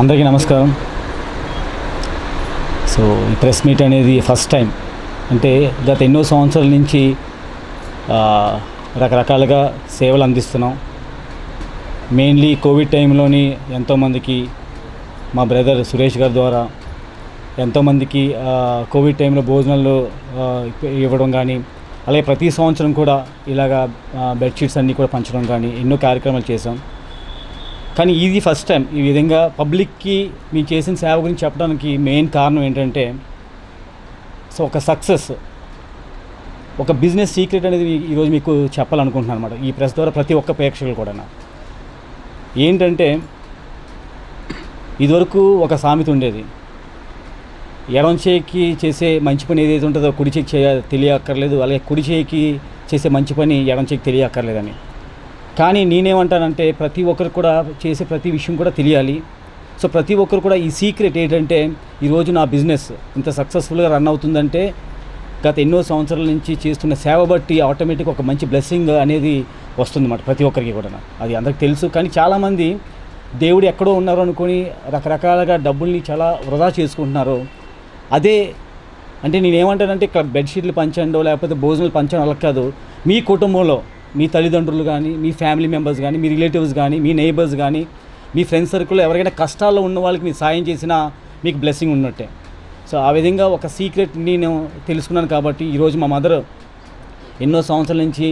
అందరికీ నమస్కారం. సో ఈ ప్రెస్ మీట్ అనేది ఫస్ట్ టైం. అంటే గత ఎన్నో సంవత్సరాల నుంచి రకరకాలుగా సేవలు అందిస్తున్నాం. మెయిన్లీ కోవిడ్ టైంలోని ఎంతోమందికి మా బ్రదర్ సురేష్ గారి ద్వారా ఎంతోమందికి కోవిడ్ టైంలో భోజనాలు ఇవ్వడం కానీ అలాగే ప్రతి సంవత్సరం కూడా ఇలాగా బెడ్షీట్స్ అన్నీ కూడా పంచడం కానీ ఎన్నో కార్యక్రమాలు చేసాం కానీ ఇది ఫస్ట్ టైం ఈ విధంగా పబ్లిక్కి మీ చేసిన సేవ గురించి చెప్పడానికి మెయిన్ కారణం ఏంటంటే సో ఒక సక్సెస్ ఒక బిజినెస్ సీక్రెట్ అనేది ఈరోజు మీకు చెప్పాలనుకుంటున్నాను అనమాట ఈ ప్రెస్ ద్వారా ప్రతి ఒక్క ప్రేక్షకులు కూడా ఏంటంటే ఇదివరకు ఒక సామెత ఉండేది. ఎడం చేయికి చేసే మంచి పని ఏదైతే ఉంటుందో కుడి చేయికి చేయ తెలియక్కర్లేదు అలాగే కుడి చేయికి చేసే మంచి పని ఎడం చేయికి తెలియక్కర్లేదని. కానీ నేనేమంటానంటే ప్రతి ఒక్కరు కూడా చేసే ప్రతి విషయం కూడా తెలియాలి. సో ప్రతి ఒక్కరు కూడా ఈ సీక్రెట్ ఏంటంటే ఈరోజు నా బిజినెస్ ఇంత సక్సెస్ఫుల్గా రన్ అవుతుందంటే గత ఎన్నో సంవత్సరాల నుంచి చేస్తున్న సేవ బట్టి ఆటోమేటిక్ ఒక మంచి బ్లెస్సింగ్ అనేది వస్తుంది అన్నమాట ప్రతి ఒక్కరికి కూడా అది అందరికి తెలుసు. కానీ చాలామంది దేవుడు ఎక్కడో ఉన్నారు అనుకొని రకరకాలుగా డబ్బుల్ని చాలా వృధా చేసుకుంటున్నారు. అదే అంటే నేను ఏమంటానంటే ఇక్కడ బెడ్షీట్లు పంచండో లేకపోతే భోజనాలు పంచడం అలా కాదు. మీ కుటుంబంలో మీ తల్లిదండ్రులు కానీ మీ ఫ్యామిలీ మెంబర్స్ కానీ మీ రిలేటివ్స్ కానీ మీ నైబర్స్ కానీ మీ ఫ్రెండ్స్ సర్కిల్లో ఎవరికైనా కష్టాల్లో ఉన్న వాళ్ళకి మీరు సాయం చేసినా మీకు బ్లెస్సింగ్ ఉన్నట్టే. సో ఆ విధంగా ఒక సీక్రెట్ నేను తెలుసుకున్నాను కాబట్టి ఈరోజు మా మదర్ ఎన్నో సంవత్సరాల నుంచి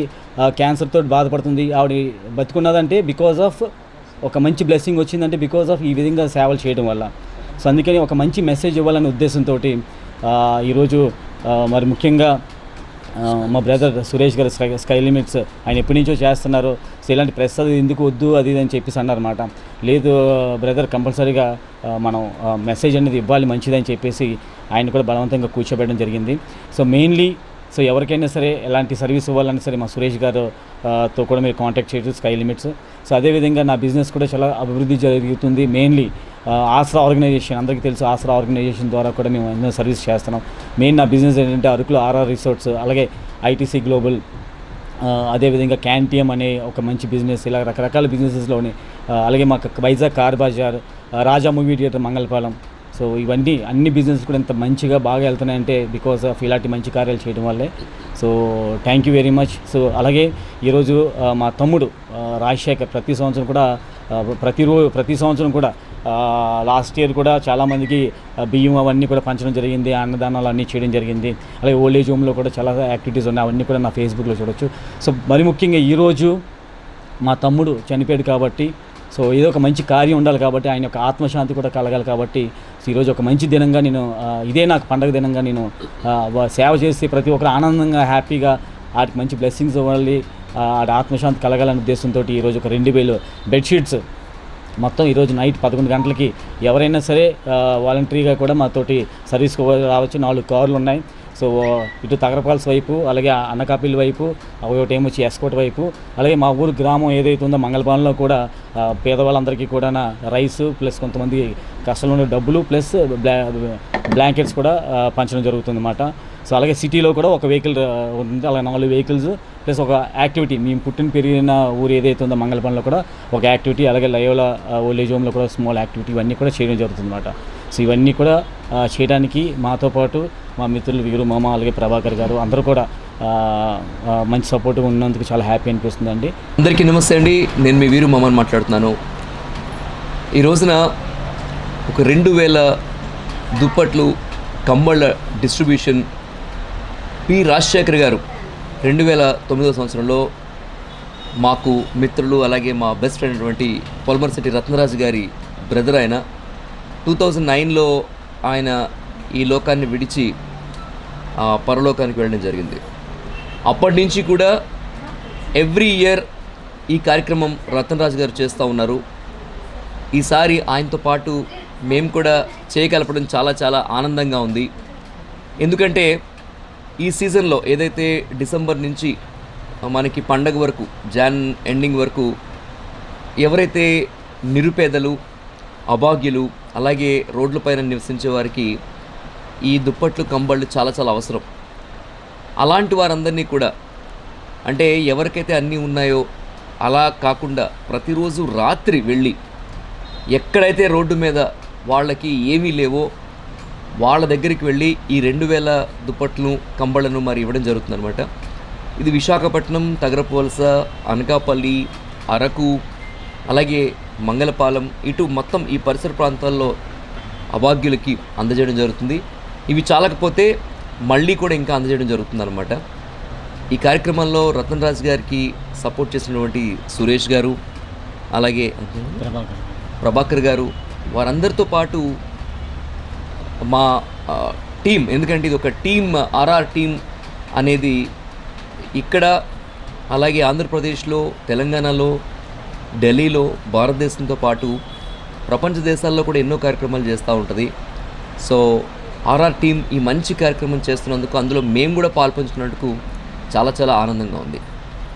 క్యాన్సర్తో బాధపడుతుంది. ఆవిడ బతుకున్నదంటే బికాజ్ ఆఫ్ ఒక మంచి బ్లెస్సింగ్ వచ్చిందంటే బికాజ్ ఆఫ్ ఈ విధంగా సేవలు చేయడం వల్ల. సో అందుకని ఒక మంచి మెసేజ్ ఇవ్వాలనే ఉద్దేశంతో ఈరోజు మరి ముఖ్యంగా మా బ్రదర్ సురేష్ గారు స్కై స్కై లిమిట్స్ ఆయన ఎప్పటి నుంచో చేస్తున్నారు. సో ఇలాంటి ప్రెస్ అది ఎందుకు వద్దు అది ఇది అని చెప్పేసి అన్నారన్నమాట. లేదు బ్రదర్ కంపల్సరీగా మనం మెసేజ్ అనేది ఇవ్వాలి మంచిదని చెప్పేసి ఆయన కూడా బలవంతంగా కూర్చోబెట్టడం జరిగింది. సో మెయిన్లీ సో ఎవరికైనా సరే ఎలాంటి సర్వీస్ ఇవ్వాలన్నా సరే మా సురేష్ గారు తో కూడా మీరు కాంటాక్ట్ చేయొచ్చు స్కై లిమిట్స్. సో అదేవిధంగా నా బిజినెస్ కూడా చాలా అభివృద్ధి జరుగుతుంది. మెయిన్లీ ఆసరా ఆర్గనైజేషన్ అందరికీ తెలుసు ఆసరా ఆర్గనైజేషన్ ద్వారా కూడా మేము ఎన్నో సర్వీస్ చేస్తున్నాం. మెయిన్ నా బిజినెస్ ఏంటంటే అరకులో ఆర్ఆర్ రిసార్ట్స్ అలాగే ఐటీసీ గ్లోబల్ అదేవిధంగా క్యాంటీఎం అనే ఒక మంచి బిజినెస్ ఇలా రకరకాల బిజినెసెస్లోని అలాగే మాకు Vizag car Bazar Raja movie theatre Mangalapalem. So ఇవన్నీ అన్ని బిజినెస్ కూడా ఇంత మంచిగా బాగా వెళ్తున్నాయంటే బికాస్ ఆఫ్ ఇలాంటి మంచి కార్యాలు చేయడం వల్లే. So thank you very much. So అలాగే ఈరోజు మా తమ్ముడు రాజశేఖర్ ప్రతి సంవత్సరం కూడా ప్రతిరోజు ప్రతి సంవత్సరం కూడా లాస్ట్ ఇయర్ కూడా చాలామందికి బియ్యం అవన్నీ కూడా పంచడం జరిగింది అన్నదానాలు అన్నీ చేయడం జరిగింది. అలాగే ఓల్డ్ ఏజ్ హోమ్లో కూడా చాలా యాక్టివిటీస్ ఉన్నాయి అవన్నీ కూడా నా ఫేస్బుక్లో చూడొచ్చు. సో మరి ముఖ్యంగా ఈరోజు మా తమ్ముడు చనిపోయాడు కాబట్టి సో ఏదో ఒక మంచి కార్యం ఉండాలి కాబట్టి ఆయన యొక్క ఆత్మశాంతి కూడా కలగాలి కాబట్టి సో ఈరోజు ఒక మంచి దినంగా నేను ఇదే నాకు పండగ దినంగా నేను సేవ చేసి ప్రతి ఒక్కరు ఆనందంగా హ్యాపీగా వాటికి మంచి బ్లెస్సింగ్స్ ఇవ్వాలి ఆడ ఆత్మశాంతి కలగాలనే ఉద్దేశంతో ఈరోజు ఒక రెండు వేలు బెడ్షీట్స్ మొత్తం ఈరోజు నైట్ పదకొండు గంటలకి ఎవరైనా సరే వాలంటరీగా కూడా మాతోటి సర్వీస్కి రావచ్చు. నాలుగు కార్లు ఉన్నాయి సో ఇటు తగరపాల్స్ వైపు అలాగే అన్నకాపిల్ వైపు ఒకటి ఏమొచ్చి ఎస్కోట్ వైపు అలాగే మా ఊరు గ్రామం ఏదైతే ఉందో మంగళపాలెంలో కూడా పేదవాళ్ళందరికీ కూడా రైస్ ప్లస్ కొంతమంది కష్టంలో ఉండే డబ్బులు ప్లస్ బ్లా బ్లాంకెట్స్ కూడా పంచడం జరుగుతుంది అన్నమాట సో అలాగే సిటీలో కూడా ఒక వెహికల్ ఉంది. అలాగే నాలుగు వెహికల్స్ ప్లస్ ఒక యాక్టివిటీ. మేము పుట్టిన పెరిగిన ఊరు ఏదైతే ఉందో మంగళపనిలో కూడా ఒక యాక్టివిటీ అలాగే లయోల ఓల్డేజ్ హోమ్లో కూడా స్మాల్ యాక్టివిటీ ఇవన్నీ కూడా చేయడం జరుగుతుంది అనమాట సో ఇవన్నీ కూడా చేయడానికి మాతో పాటు మా మిత్రులు వీరు మామ అలాగే ప్రభాకర్ గారు అందరూ కూడా మంచి సపోర్ట్గా ఉన్నందుకు చాలా హ్యాపీ అనిపిస్తుంది అండి అందరికీ నమస్తే అండి. నేను మీ వీరు మామని మాట్లాడుతున్నాను. ఈ రోజున ఒక రెండు వేల దుప్పట్లు కమ్మళ్ళ డిస్ట్రిబ్యూషన్ పి రాజశేఖర్ గారు రెండు వేల తొమ్మిదవ సంవత్సరంలో మాకు మిత్రులు అలాగే మా బెస్ట్ ఫ్రెండ్ అటువంటి పొలమర్సిటీ రత్నరాజు గారి బ్రదర్ ఆయన టూ థౌజండ్ నైన్లో ఆయన ఈ లోకాన్ని విడిచి పరలోకానికి వెళ్ళడం జరిగింది. అప్పటి నుంచి కూడా ఎవ్రీ ఇయర్ ఈ కార్యక్రమం రతన్ గారు చేస్తూ ఉన్నారు. ఈసారి ఆయనతో పాటు మేము కూడా చేయగలపడం చాలా చాలా ఆనందంగా ఉంది. ఎందుకంటే ఈ సీజన్లో ఏదైతే డిసెంబర్ నుంచి మనకి పండగ వరకు జాన్ ఎండింగ్ వరకు ఎవరైతే నిరుపేదలు అభాగ్యులు అలాగే రోడ్లపైన నివసించే వారికి ఈ దుప్పట్లు కంబళ్ళు చాలా చాలా అవసరం. అలాంటి వారందరినీ కూడా అంటే ఎవరికైతే అన్నీ ఉన్నాయో అలా కాకుండా ప్రతిరోజు రాత్రి వెళ్ళి ఎక్కడైతే రోడ్డు మీద వాళ్ళకి ఏమీ లేవో వాళ్ళ దగ్గరికి వెళ్ళి ఈ రెండు వేల దుప్పట్లు కంబళ్ళను మరి ఇవ్వడం జరుగుతుందన్నమాట. ఇది విశాఖపట్నం తగరపువలస అనకాపల్లి అరకు అలాగే మంగళపాలెం ఇటు మొత్తం ఈ పరిసర ప్రాంతాల్లో అభాగ్యులకి అందజేయడం జరుగుతుంది. ఇవి చాలకపోతే మళ్ళీ కూడా ఇంకా అందజేయడం జరుగుతుందన్నమాట. ఈ కార్యక్రమంలో రతన్ రాజ్ గారికి సపోర్ట్ చేసినటువంటి సురేష్ గారు అలాగే ప్రభాకర్ గారు. వారందరితో పాటు మా టీం ఎందుకంటే ఇది ఒక టీం ఆర్ఆర్ టీం అనేది ఇక్కడ అలాగే ఆంధ్రప్రదేశ్లో తెలంగాణలో ఢిల్లీలో భారతదేశంతో పాటు ప్రపంచ దేశాల్లో కూడా ఎన్నో కార్యక్రమాలు చేస్తూ ఉంటుంది. సో ఆర్ఆర్ టీం ఈ మంచి కార్యక్రమం చేస్తున్నందుకు అందులో మేము కూడా పాల్పంచుకున్నందుకు చాలా చాలా ఆనందంగా ఉంది.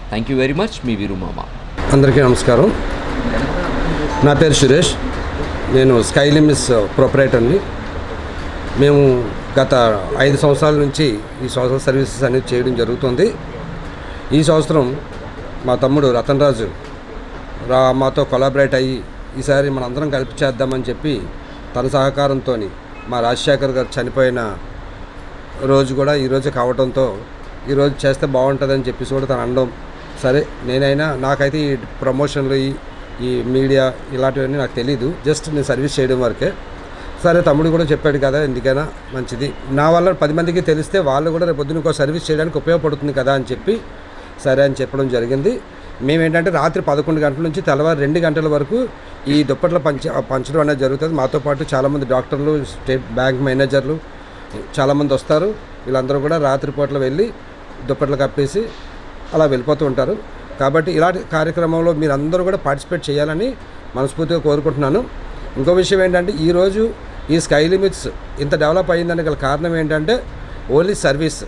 థ్యాంక్ యూ వెరీ మచ్ మీ వీరు మామ. అందరికీ నమస్కారం. నా పేరు సురేష్. నేను స్కై లిమిస్ ప్రొపరేటర్ని మేము గత ఐదు సంవత్సరాల నుంచి ఈ సోషల్ సర్వీసెస్ అనేది చేయడం జరుగుతుంది. ఈ సంవత్సరం మా తమ్ముడు రతన్ రాజు రా మాతో కొలాబరేట్ అయ్యి ఈసారి మనందరం కలిపి చేద్దామని చెప్పి తన సహకారంతో మా రాజశేఖర్ గారు చనిపోయిన రోజు కూడా ఈరోజు కావడంతో ఈరోజు చేస్తే బాగుంటుందని చెప్పేసి కూడా తను అనడం సరే నేనైనా నాకైతే ఈ ప్రమోషన్లు ఈ ఈ మీడియా ఇలాంటివన్నీ నాకు తెలీదు. జస్ట్ నేను సర్వీస్ చేయడం వరకే. సరే తమ్ముడు కూడా చెప్పాడు కదా ఎందుకైనా మంచిది. నా వల్ల పది మందికి తెలిస్తే వాళ్ళు కూడా రేపు పొద్దున్న ఇంకో సర్వీస్ చేయడానికి ఉపయోగపడుతుంది కదా అని చెప్పి సరే అని చెప్పడం జరిగింది. మేమేంటంటే రాత్రి పదకొండు గంటల నుంచి తెల్లవారు రెండు గంటల వరకు ఈ దుప్పట్ల పంచ పంచడం అనేది జరుగుతుంది. మాతో పాటు చాలామంది డాక్టర్లు స్టేట్ బ్యాంక్ మేనేజర్లు చాలామంది వస్తారు. వీళ్ళందరూ కూడా రాత్రిపూట్ల వెళ్ళి దుప్పట్లు కప్పేసి అలా వెళ్ళిపోతూ ఉంటారు. కాబట్టి ఇలాంటి కార్యక్రమంలో మీరందరూ కూడా పార్టిసిపేట్ చేయాలని మనస్ఫూర్తిగా కోరుకుంటున్నాను. ఇంకో విషయం ఏంటంటే ఈరోజు ఈ స్కై లిమిట్స్ ఇంత డెవలప్ అయ్యిందని గల కారణం ఏంటంటే ఓన్లీ సర్వీస్.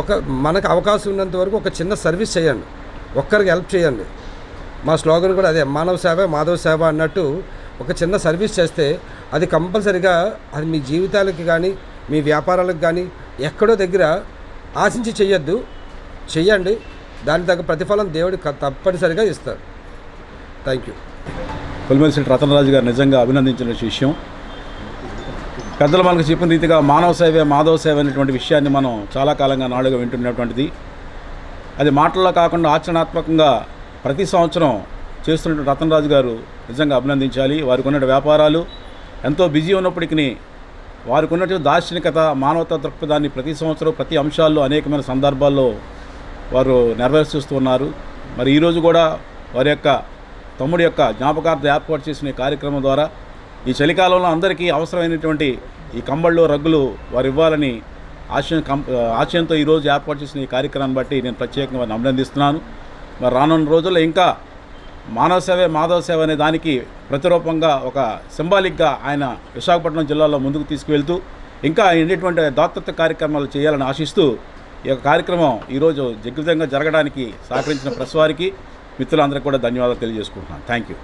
ఒక మనకు అవకాశం ఉన్నంత వరకు ఒక చిన్న సర్వీస్ చేయండి. ఒక్కరికి హెల్ప్ చేయండి. మా స్లోగన్ కూడా అదే మానవ సేవ మాధవ సేవ అన్నట్టు ఒక చిన్న సర్వీస్ చేస్తే అది కంపల్సరిగా అది మీ జీవితాలకి కానీ మీ వ్యాపారాలకు కానీ ఎక్కడో దగ్గర ఆశించి చెయ్యొద్దు. చెయ్యండి. దాని తగ్గ ప్రతిఫలం దేవుడు తప్పనిసరిగా ఇస్తాడు. Thank you. పులిమెలిసిటి రతనరాజు గారు నిజంగా అభినందించిన విషయం పెద్దలు మనకు చెప్పిన రీతిగా మానవ సేవే మాధవ సేవ అనేటువంటి విషయాన్ని మనం చాలా కాలంగా నాడుగా వింటున్నటువంటిది. అది మాటల్లో కాకుండా ఆచరణాత్మకంగా ప్రతి సంవత్సరం చేస్తున్నటువంటి రతనరాజు గారు నిజంగా అభినందించాలి. వారికి ఉన్న వ్యాపారాలు ఎంతో బిజీ ఉన్నప్పటికీ వారికి ఉన్నటువంటి దార్శనికత మానవతా దృక్పథాన్ని ప్రతి సంవత్సరం ప్రతి అంశాల్లో అనేకమైన సందర్భాల్లో వారు నెరవేర్చిస్తున్నారు మరి ఈరోజు కూడా వారి యొక్క తమ్ముడి యొక్క జ్ఞాపకార్థం ఏర్పాటు చేసిన కార్యక్రమం ద్వారా ఈ చలికాలంలో అందరికీ అవసరమైనటువంటి ఈ కంబళ్ళు రగ్గులు వారు ఇవ్వాలని ఆశయం కం ఆశయంతో ఈరోజు ఏర్పాటు చేసిన ఈ కార్యక్రమాన్ని బట్టి నేను ప్రత్యేకంగా వారిని అభినందిస్తున్నాను. మరి రానున్న రోజుల్లో ఇంకా మానవ సేవే మాధవ సేవ అనే దానికి ప్రతిరూపంగా ఒక సింబాలిక్గా ఆయన విశాఖపట్నం జిల్లాలో ముందుకు తీసుకువెళ్తూ ఇంకా ఎన్నటువంటి దాతృత్వ కార్యక్రమాలు చేయాలని ఆశిస్తూ ఈ యొక్క కార్యక్రమం ఈరోజు దిగ్విజయంగా జరగడానికి సహకరించిన ప్రెస్ వారికి మిత్రులందరికీ కూడా ధన్యవాదాలు తెలియజేసుకుంటున్నాను. Thank you